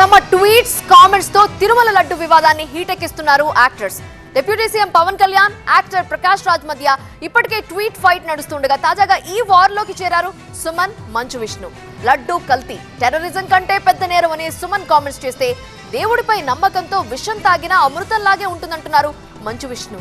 తమ ట్వీట్స్ కామెంట్స్తో తిరుమల లడ్డు వివాదాన్ని హీటెక్కిస్తున్నారు actors. Deputy CM Pawan Kalyan actor Prakash Raj మధ్య ఇప్పటికే ట్వీట్ ఫైట్ నడుస్తుండగా తాజాగా ఈ వార్లోకి చేరారు సుమన్ మంచు విష్ణు. లడ్డు కల్తీ టెర్రరిజం కంటే పెద్ద నేరం అని సుమన్ కామెంట్స్ చేస్తే దేవుడిపై నమ్మకంతో విషం తాగినా అమృతంలాగే ఉంటుందంటున్నారు మంచు విష్ణు.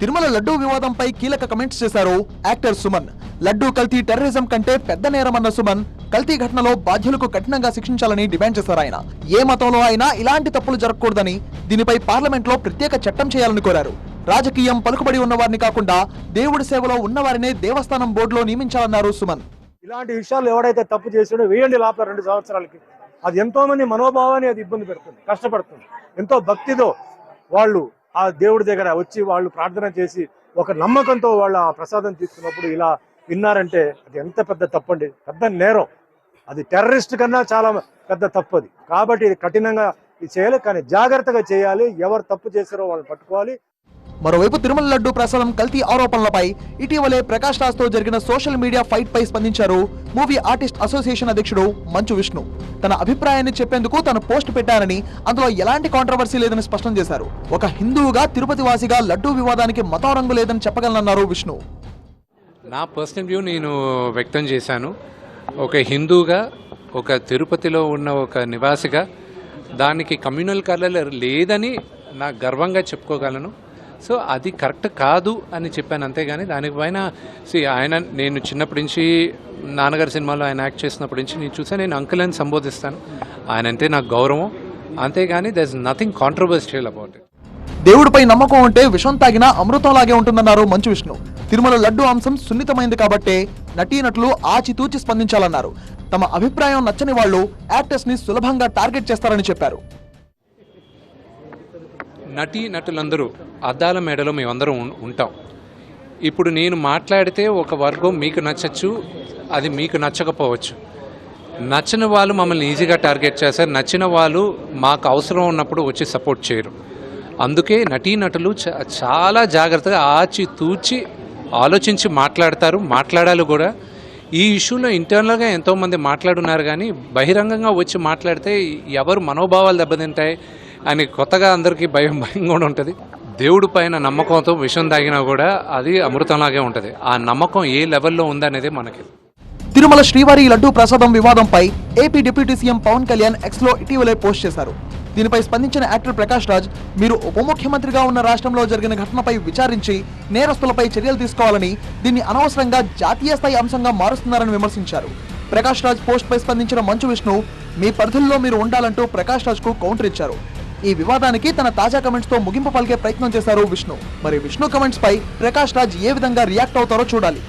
తిరుమల లడ్డూ వివాదంపై కీలక కమెంట్స్ చేశారు యాక్టర్ సుమన్. లడ్డూ కల్తీ టెర్రరిజం కంటే పెద్ద నేరమన్న సుమన్ కల్తీ ఘటనలో బాధ్యులకు కఠినంగా శిక్షించాలని డిమాండ్ చేశారు ఆయన. ఏ మతంలో అయినా ఇలాంటి తప్పులు జరగకూడదని దీనిపై పార్లమెంట్లో ప్రత్యేక చట్టం చేయాలని కోరారు. రాజకీయం పలుకుబడి ఉన్నవారిని కాకుండా దేవుడి సేవలో ఉన్నవారినే దేవస్థానం బోర్డులో నియమించాలన్నారు సుమన్. ఇలాంటి విషయాలు ఎవడైతే తప్పు చేసాడో వేయండి లోపల రెండు సంవత్సరాలకి. అది ఎంతో మంది మనోభావాన్ని అది ఇబ్బంది పెడుతుంది కష్టపడుతుంది. ఎంతో భక్తితో వాళ్ళు ఆ దేవుడి దగ్గర వచ్చి వాళ్ళు ప్రార్థన చేసి ఒక నమ్మకంతో వాళ్ళు ఆ ప్రసాదం తీసుకున్నప్పుడు ఇలా విన్నారంటే అది ఎంత పెద్ద తప్పండి. పెద్ద నేరం. అది టెర్రరిస్ట్ కన్నా చాలా పెద్ద తప్పు అది. కాబట్టి ఇది కఠినంగా ఇది చేయాలి కానీ జాగ్రత్తగా చేయాలి. ఎవరు తప్పు చేశారో వాళ్ళు పట్టుకోవాలి. మరోవైపు తిరుమల లడ్డు ప్రసాదం కల్తీ ఆరోపణలపై ఇటీవలే ప్రకాష్ రాజ్తో జరిగిన సోషల్ మీడియా ఫైట్ పై స్పందించారు మూవీ ఆర్టిస్ట్ అసోసియేషన్ అధ్యక్షుడు మంచు విష్ణు. తన అభిప్రాయాన్ని చెప్పేందుకు తను పోస్ట్ పెట్టానని అందులో ఎలాంటి కాంట్రవర్సీ లేదని స్పష్టం చేశారు. ఒక హిందువుగా తిరుపతి వాసిగా లడ్డూ వివాదానికి మతం రంగు లేదని చెప్పగలనన్నారు విష్ణు. నా పర్సనల్ వ్యూ నేను వ్యక్తం చేశాను. ఒక హిందూగా ఒక తిరుపతిలో ఉన్న ఒక నివాసిగా దానికి కమ్యూనల్ కలర్ లేదని నా గర్వంగా చెప్పుకోగలను. సో అది కరెక్ట్ కాదు అని చెప్పాను అంతేగాని దానిపైన సి ఆయన నేను చిన్నప్పటి నుంచి నాన్నగారి సినిమాలో ఆయన యాక్ట్ చేసినప్పటి నుంచి నేను చూసా నేను అంకుల్ అని సంబోధిస్తాను. ఆయన అంటే నాకు గౌరవం. అంతేగాని there is nothing controversial about it దేవుడిపై నమ్మకం ఉంటే విషం తాగినా అమృతంలాగే ఉంటుందన్నారు మంచు విష్ణు. తిరుమల లడ్డు అంశం సున్నితమైంది కాబట్టే నటీనటులు ఆచితూచి స్పందించాలన్నారు. తమ అభిప్రాయం నచ్చని వాళ్ళు యాక్టర్స్ని సులభంగా టార్గెట్ చేస్తారని చెప్పారు. నటీ నటులందరూ అద్దాల మేడలో మేమందరం ఉంటాం. ఇప్పుడు నేను మాట్లాడితే ఒక వర్గం మీకు నచ్చచ్చు అది మీకు నచ్చకపోవచ్చు. నచ్చిన వాళ్ళు మమ్మల్ని ఈజీగా టార్గెట్ చేస్తారు. నచ్చిన వాళ్ళు మాకు అవసరం ఉన్నప్పుడు వచ్చి సపోర్ట్ చేయరు. అందుకే నటీనటులు చ- చాలా జాగ్రత్తగా ఆచి తూచి ఆలోచించి మాట్లాడతారు. మాట్లాడాలి కూడా. ఈ ఇష్యూలో ఇంటర్నల్గా ఎంతోమంది మాట్లాడున్నారు కానీ బహిరంగంగా వచ్చి మాట్లాడితే ఎవరు మనోభావాలు దెబ్బతింటాయి? అని కొత్తగా అందరికీ భయం భయం కూడా ఉంటుంది. దేవుడి పైన నమ్మకంతో విషం తాగినా కూడా అది అమృతంలాగే ఉంటుంది. ఆ నమ్మకం ఏ లెవెల్లో ఉందనేది మనకి. తిరుమల శ్రీవారి లడ్డూ ప్రసాదం వివాదంపై AP deputy CM Pawan Kalyan ఎక్స్లో ఇటీవలే పోస్ట్ చేశారు. దీనిపై స్పందించిన యాక్టర్ ప్రకాష్ రాజ్ మీరు ఉప ముఖ్యమంత్రిగా ఉన్న రాష్ట్రంలో జరిగిన ఘటనపై విచారించి నేరస్తులపై చర్యలు తీసుకోవాలని దీన్ని అనవసరంగా జాతీయ స్థాయి అంశంగా మారుస్తున్నారని విమర్శించారు. ప్రకాష్ రాజ్ పోస్ట్ పై స్పందించిన మంచు విష్ణు మీ పరిధుల్లో మీరు ఉండాలంటూ ప్రకాష్ రాజ్కు కౌంటర్ ఇచ్చారు. ఈ వివాదానికి తన తాజా కమెంట్స్తో ముగింపు పలికే ప్రయత్నం చేశారు విష్ణు. మరి విష్ణు కమెంట్స్ పై ప్రకాష్ రాజ్ ఏ విధంగా రియాక్ట్ అవుతారో చూడాలి.